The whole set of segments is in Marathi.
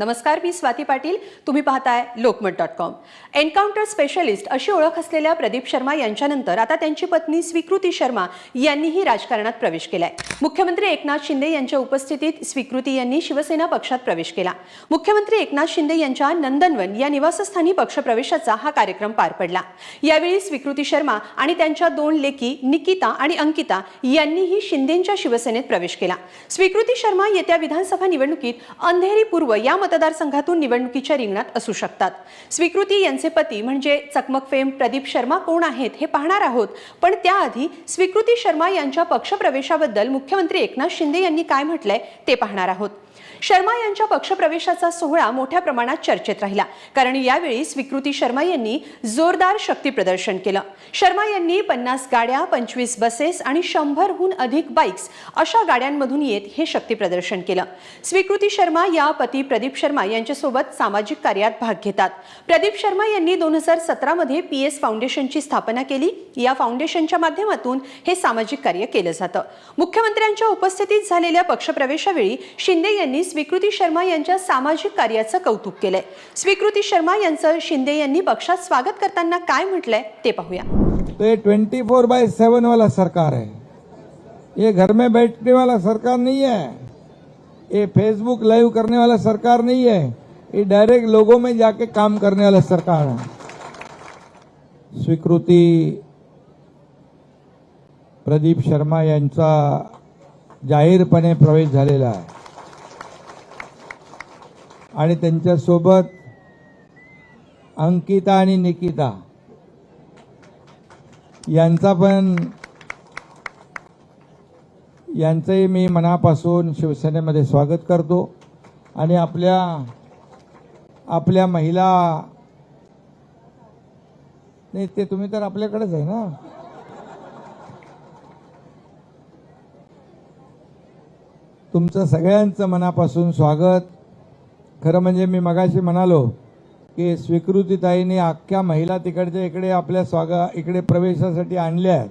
नमस्कार मी स्वाती पाटील. तुम्ही पाहताय Lokmat dot com. Encounter specialist अशी ओळख असलेल्या प्रदीप शर्मा यांच्यानंतर आता त्यांची पत्नी स्वीकृती शर्मा यांनीही राजकारणात प्रवेश केलाय. मुख्यमंत्री एकनाथ शिंदे यांच्या उपस्थितीत स्वीकृती यांनी शिवसेना पक्षात प्रवेश केला. मुख्यमंत्री एकनाथ शिंदे यांच्या नंदनवन या निवासस्थानी पक्षप्रवेशाचा हा कार्यक्रम पार पडला. यावेळी स्वीकृती शर्मा आणि त्यांच्या दोन लेखी निकिता आणि अंकिता यांनीही शिंदेच्या शिवसेनेत प्रवेश केला. स्वीकृती शर्मा येत्या विधानसभा निवडणुकीत अंधेरी पूर्व या मतदारसंघातून निवडणुकीच्या रिंगणात असू शकतात. स्वीकृती यांचे पती म्हणजे चकमक फेम प्रदीप शर्मा कोण आहेत हे पाहणार आहोत. पण त्याआधी स्वीकृती शर्मा यांच्या पक्षप्रवेशाबद्दल मुख्यमंत्री एकनाथ शिंदे यांनी काय म्हटलंय ते पाहणार आहोत. शर्मा यांच्या पक्षप्रवेशाचा सोहळा मोठ्या प्रमाणात चर्चेत राहिला. कारण यावेळी स्वीकृती शर्मा यांनी जोरदार शक्ती प्रदर्शन केलं. शर्मा यांनी पन्नास गाड्या पंचवीस बसेस आणि शंभरहून अधिक बाईक्स अशा गाड्यांमधून येत हे शक्ती प्रदर्शन केलं. स्वीकृती शर्मा या पती प्रदीप शर्मा यांच्यासोबत सामाजिक कार्यात भाग घेतात. प्रदीप शर्मा यांनी दोन हजार सतरामध्ये पी एस फाउंडेशनची स्थापना केली. या फाउंडेशनच्या माध्यमातून हे सामाजिक कार्य केलं जातं. मुख्यमंत्र्यांच्या उपस्थितीत झालेल्या पक्षप्रवेशावेळी शिंदे यांनी स्वीकृती शर्मा यांच्या सामाजिक कार्याचं कौतुक केलंय. स्वीकृती शर्मा यांचं शिंदे यांनी पक्षात स्वागत करताना काय म्हटलंय ते पाहूया. तो ट्वेंटी फोर बाय सेवन वाला सरकार है ये घर में बैठने वाला सरकार नहीं है. ये फेसबुक लाइव करने वाला सरकार नहीं है. ये डायरेक्ट लोगों में जाके काम करने वाला सरकार है. स्वीकृती प्रदीप शर्मा यांचा जाहीरपणे प्रवेश झालेला आहे. आणि त्यांच्यासोबत अंकिता आणि निकिता. यांचा पण यांचंही मी मनापासून शिवसेनेमध्ये स्वागत करतो. आणि आपल्या आपल्या महिला नाही ते तुम्ही तर आपल्याकडेच आहे ना? तुमचं सगळ्यांचं मनापासून स्वागत. खरं म्हणजे मी मगाशी म्हणालो की स्वीकृतीताईने अख्ख्या महिला तिकडच्या इकडे आपल्या स्वागा इकडे प्रवेशासाठी आणल्या आहेत.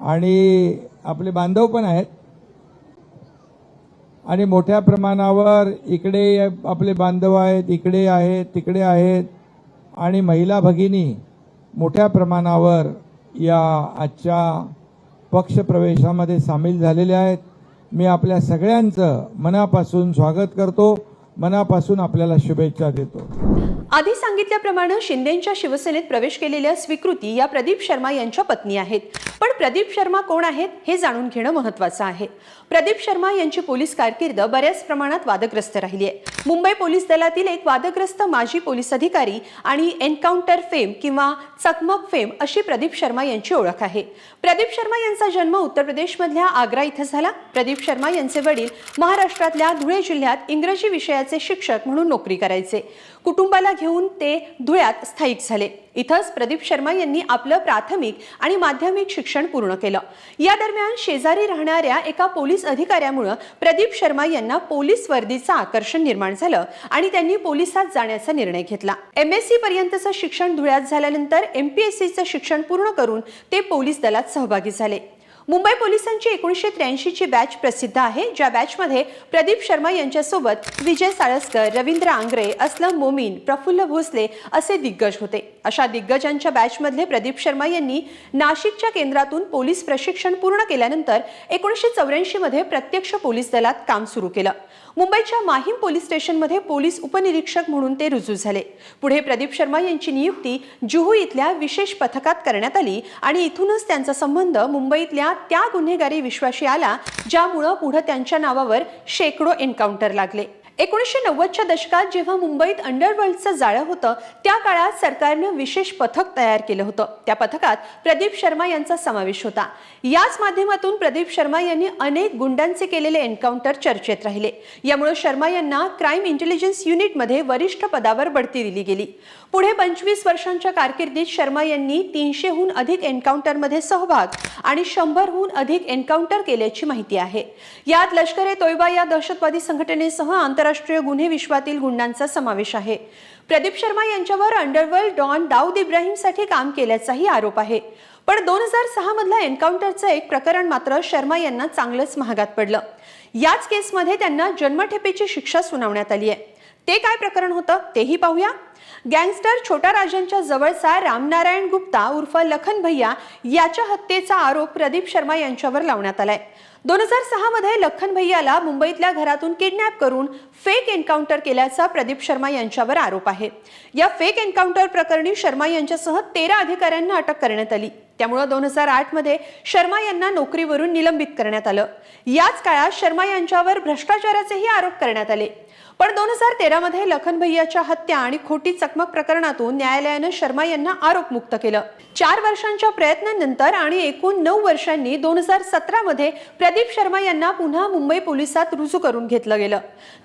आणि आपले बांधव पण आहेत. आणि मोठ्या प्रमाणावर इकडे आपले बांधव आहेत इकडे आहेत तिकडे आहेत. आणि महिला भगिनी मोठ्या प्रमाणावर या आजच्या पक्षप्रवेशामध्ये सामील झालेल्या आहेत. मी आपल्या सगळ्यांचं मनापासून स्वागत करतो. मनापासून आपल्याला शुभेच्छा देतो. आधी सांगितल्याप्रमाणे शिंदेच्या शिवसेनेत प्रवेश केलेल्या स्वीकृती या प्रदीप शर्मा यांच्या पत्नी आहेत. पण प्रदीप शर्मा कोण आहेत हे जाणून घेणं महत्वाचं आहे. प्रदीप शर्मा यांची पोलीस कारकीर्द बऱ्याच प्रमाणात वादग्रस्त राहिली आहे. मुंबई पोलीस दलातील एक वादग्रस्त माजी पोलीस अधिकारी आणि एन्काउंटर फेम किंवा चकमक फेम अशी प्रदीप शर्मा यांची ओळख आहे. प्रदीप शर्मा यांचा जन्म उत्तर प्रदेशमधल्या आग्रा इथं झाला. प्रदीप शर्मा यांचे वडील महाराष्ट्रातल्या धुळे जिल्ह्यात इंग्रजी विषयाचे शिक्षक म्हणून नोकरी करायचे. कुटुंबाला घेऊन ते धुळ्यात स्थायिक झाले. इथंच प्रदीप शर्मा यांनी आपलं प्राथमिक आणि माध्यमिक शिक्षण पूर्ण केलं. या दरम्यान शेजारी राहणाऱ्या एका पोलीस अधिकाऱ्यामुळं प्रदीप शर्मा यांना पोलीस वर्दीचं आकर्षण निर्माण झालं आणि त्यांनी पोलिसात जाण्याचा निर्णय घेतला. एम एस सी पर्यंतचं शिक्षण धुळ्यात झाल्यानंतर एमपीएससीचं शिक्षण पूर्ण करून ते पोलीस दलात सहभागी झाले. मुंबई पोलिसांची एकोणीसशे त्र्याऐंशीची बॅच प्रसिद्ध आहे ज्या बॅचमध्ये प्रदीप शर्मा यांच्यासोबत विजय साळसकर रवींद्र आंग्रे असलम मोमीन प्रफुल्ल भोसले असे दिग्गज होते. अशा दिग्गजांच्या बॅचमधले प्रदीप शर्मा यांनी नाशिकच्या केंद्रातून पोलीस प्रशिक्षण पूर्ण केल्यानंतर एकोणीसशे चौऱ्याऐंशीमध्ये प्रत्यक्ष पोलीस दलात काम सुरू केलं. मुंबईच्या माहीम पोलीस स्टेशनमध्ये पोलीस उपनिरीक्षक म्हणून ते रुजू झाले. पुढे प्रदीप शर्मा यांची नियुक्ती जुहू इथल्या विशेष पथकात करण्यात आली आणि इथूनच त्यांचा संबंध मुंबईतल्या त्या गुन्हेगारी विश्वाशी आला ज्यामुळं पुढे त्यांच्या नावावर शेकडो एन्काउंटर लागले. एकोणीसशे नव्वदच्या दशकात जेव्हा मुंबईत अंडरवर्ल्डचं जाळं होतं त्या काळात सरकारनं विशेष पथक तयार केलं होतं. त्या पथकात प्रदीप शर्मा यांचा समावेश होता. याच माध्यमातून प्रदीप शर्मा यांनी अनेक गुंडांचे केलेले एन्काउंटर चर्चेत राहिले. यामुळे शर्मा यांना क्राईम इंटेलिजन्स युनिटमध्ये वरिष्ठ पदावर बढती दिली गेली. पुढे पंचवीस वर्षांच्या कारकिर्दीत शर्मा यांनी तीनशेहून अधिक एन्काउंटरमध्ये सहभाग आणि शंभरहून अधिक एन्काउंटर केल्याची माहिती आहे. यात लष्कर ए तोयबा या दहशतवादी संघटनेसह आंतरराष्ट्रीय गुन्हे विश्वातील गुंडांचा समावेश आहे. प्रदीप शर्मा यांच्यावर अंडरवर्ल्ड डॉन दाऊद इब्राहिमसाठी काम केल्याचाही आरोप आहे. पण दोन हजार सहा मधल्या एन्काउंटरचं एक प्रकरण मात्र शर्मा यांना चांगलंच महागात पडलं. याच केसमध्ये त्यांना जन्मठेपेची शिक्षा सुनावण्यात आली आहे ते काय प्रकरण होतं तेही पाहूया. गँगस्टर छोटा राजांच्या जवळचा रामनारायण गुप्ता उर्फ लखन भैया याच्या हत्येचा आरोप प्रदीप शर्मा यांच्यावर लावण्यात आलाय. दोन हजार सहा मध्ये लखन भैयाला मुंबईतल्या घरातून किडनॅप करून फेक एन्काउंटर केल्याचा प्रदीप शर्मा यांच्यावर आरोप आहे. या फेक एन्काउंटर प्रकरणी शर्मा यांच्यासह तेरा अधिकाऱ्यांना अटक करण्यात आली. त्यामुळं दोन हजार आठमध्ये शर्मा यांना नोकरीवरून निलंबित करण्यात आलं. याच काळात शर्मा यांच्यावर भ्रष्टाचाराचेही आरोप करण्यात आले. पण दोन हजार तेरामध्ये लखन भैयाच्या हत्या आणि खोटी चकमक प्रकरणातून न्यायालयानं शर्मा यांना आरोपमुक्त केलं. चार वर्षांच्या प्रयत्नानंतर आणि एकूण नऊ वर्षांनी दोन हजार सतरामध्ये प्रदीप शर्मा यांना पुन्हा मुंबई पोलिसात रुजू करून घेतलं गेलं.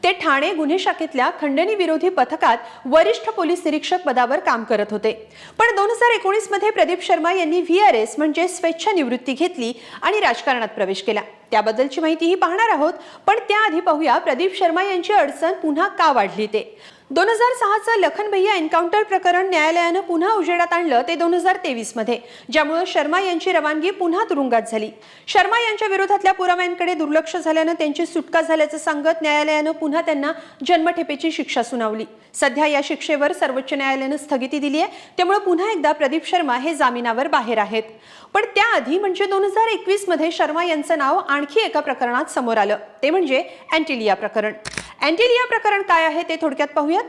ते ठाणे गुन्हे शाखेतल्या खंडणी विरोधी पथकात वरिष्ठ पोलीस निरीक्षक पदावर काम करत होते. पण दोन हजार एकोणीसमध्ये प्रदीप शर्मा यांनी व्ही आर एस म्हणजे स्वेच्छा निवृत्ती घेतली आणि राजकारणात प्रवेश केला. त्याबद्दलची माहितीही पाहणार आहोत पण त्याआधी पाहूया प्रदीप शर्मा यांची अडचण पुन्हा का वाढली ते. दोन हजार सहाचं लखन भैया एन्काउंटर प्रकरण न्यायालयानं पुन्हा उजेडात आणलं ते दोन हजार तेवीसमध्ये ज्यामुळे शर्मा यांची रवानगी पुन्हा तुरुंगात झाली. शर्मा यांच्या विरोधातल्या पुराव्यांकडे दुर्लक्ष झाल्यानं त्यांची सुटका झाल्याचं सांगत न्यायालयानं पुन्हा त्यांना जन्मठेपेची शिक्षा सुनावली. सध्या या शिक्षेवर सर्वोच्च न्यायालयानं स्थगिती दिली आहे. त्यामुळे पुन्हा एकदा प्रदीप शर्मा हे जामिनावर बाहेर आहेत. पण त्याआधी म्हणजे दोन हजार एकवीसमध्ये शर्मा यांचं नाव आणखी एका प्रकरणात समोर आलं. ते म्हणजे अँटिलिया प्रकरण. अँटिलिया प्रकरण काय आहे ते थोडक्यात पाहूया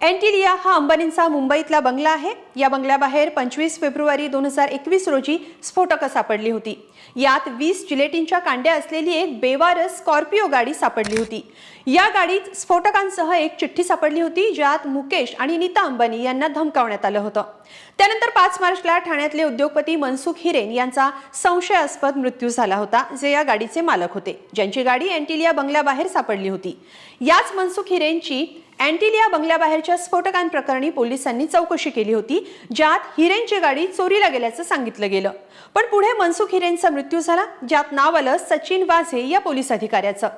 अँटिलिया हा अंबानींचा मुंबईतला बंगला आहे. या बंगल्याबाहेर पंचवीस फेब्रुवारी दोन हजार एकवीस रोजी स्फोटकं सापडली होती. यात वीस जिलेटिनच्या कांड्या असलेली एक बेवारस स्कॉर्पिओ गाडी सापडली होती. या गाडीत स्फोटकांसह एक चिठ्ठी सापडली होती ज्यात मुकेश आणि नीता अंबानी यांना धमकावण्यात आलं होतं. त्यानंतर पाच मार्चला ठाण्यातले उद्योगपती मनसुख हिरेन यांचा संशयास्पद मृत्यू झाला होता जे या गाडीचे मालक होते ज्यांची गाडी अँटिलिया बंगल्याबाहेर सापडली होती. याच मनसुख हिरेनची अँटिलिया बंगल्याबाहेरच्या स्फोटकांप्रकरणी पोलिसांनी चौकशी केली होती ज्यात हिरेनची गाडी चोरीला गेल्याचं सांगितलं गेलं. पण पुढे मनसुख हिरेनचा मृत्यू झाला ज्यात नाव आलं सचिन वाझे या पोलीस अधिकाऱ्याचं.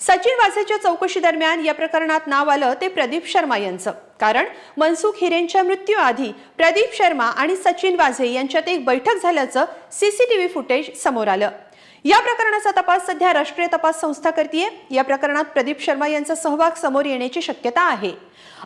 सचिन वाझेच्या चौकशी दरम्यान या प्रकरणात नाव आलं ते प्रदीप शर्मा यांचं. कारण मनसुख हिरेनच्या मृत्यूआधी प्रदीप शर्मा आणि सचिन वाझे यांच्यात एक बैठक झाल्याचं सीसीटीव्ही फुटेज समोर आलं. या प्रकरणाचा तपास सध्या राष्ट्रीय तपास संस्था करतीये. या प्रकरणात प्रदीप शर्मा यांचा सहभाग समोर येण्याची शक्यता आहे.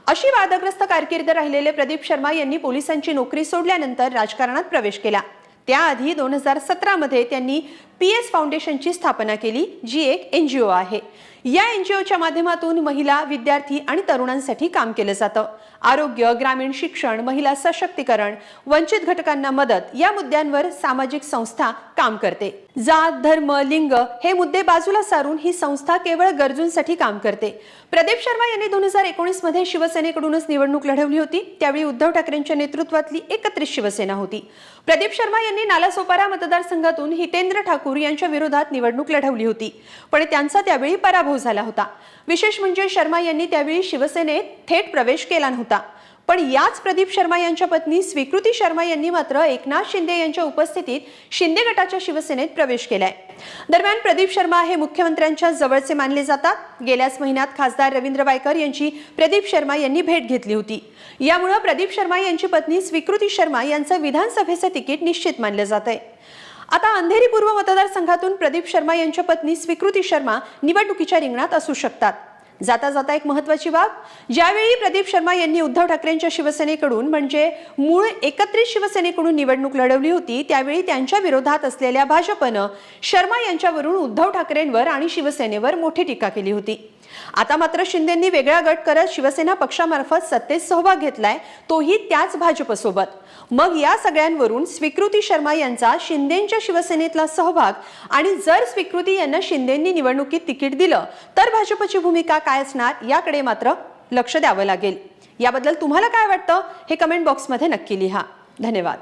अशी वादग्रस्त कारकीर्द राहिलेले प्रदीप शर्मा यांनी पोलिसांची नोकरी सोडल्यानंतर राजकारणात प्रवेश केला. त्याआधी दोन हजार सतरामध्ये त्यांनी पी एस फाउंडेशनची स्थापना केली जी एक एन जी ओ आहे. या एन जी ओच्या माध्यमातून महिला विद्यार्थी आणि तरुणांसाठी काम केलं जातं. आरोग्य ग्रामीण शिक्षण महिला सशक्तीकरण वंचित घटकांना मदत या मुद्द्यांवर सामाजिक संस्था काम करते. जात धर्म लिंग हे मुद्दे बाजूला सारून ही संस्था केवळ गरजूंसाठी काम करते. प्रदीप शर्मा यांनी दोन हजार एकोणीसमध्ये शिवसेनेकडूनच निवडणूक लढवली होती. त्यावेळी उद्धव ठाकरेंच्या नेतृत्वातली एकत्रित शिवसेना होती. प्रदीप शर्मा यांनी नालासोपारा मतदारसंघातून हितेंद्र ठाकूर ठाकूर यांच्या विरोधात निवडणूक लढवली होती. पण त्यांचा त्यावेळी पराभव झाला होता. विशेष म्हणजे शर्मा यांनी त्यावेळी शिवसेनेत थेट प्रवेश केला नव्हता. पण याच प्रदीप शर्मा यांच्या पत्नी स्वीकृती शर्मा यांनी मात्र एकनाथ शिंदे यांच्या उपस्थितीत शिंदे गटाच्या शिवसेनेत प्रवेश केलाय. दरम्यान प्रदीप शर्मा हे मुख्यमंत्र्यांच्या जवळचे मानले जातात. गेल्याच महिन्यात खासदार रवींद्र वायकर यांची प्रदीप शर्मा यांनी भेट घेतली होती. यामुळे प्रदीप शर्मा यांची पत्नी स्वीकृती शर्मा यांचं विधानसभेचं तिकीट निश्चित मानलं जात आहे आता अंधेरी पूर्व मतदारसंघातून प्रदीप शर्मा यांच्या पत्नी स्वीकृती शर्मा निवडणुकीच्या रिंगणात असू शकतात. जाता जाता एक महत्वाची बाब ज्यावेळी प्रदीप शर्मा यांनी उद्धव ठाकरेंच्या शिवसेनेकडून म्हणजे मूळ एकत्रित शिवसेनेकडून निवडणूक लढवली होती त्यावेळी त्यांच्या विरोधात असलेल्या भाजपनं शर्मा यांच्यावरून उद्धव ठाकरेंवर आणि शिवसेनेवर मोठी टीका केली होती. आता मात्र शिंदेंनी वेगळा गट करत शिवसेना पक्षामार्फत सत्तेत सहभाग घेतलाय तोही त्याच भाजपसोबत. मग या सगळ्यांवरून स्वीकृती शर्मा यांचा शिंदेच्या शिवसेनेतला सहभाग आणि जर स्वीकृती यांना शिंदेंनी निवडणुकीत तिकीट दिलं तर भाजपची भूमिका काय असणार याकडे मात्र लक्ष द्यावं लागेल. याबद्दल तुम्हाला काय वाटतं हे कमेंट बॉक्समध्ये नक्की लिहा. धन्यवाद.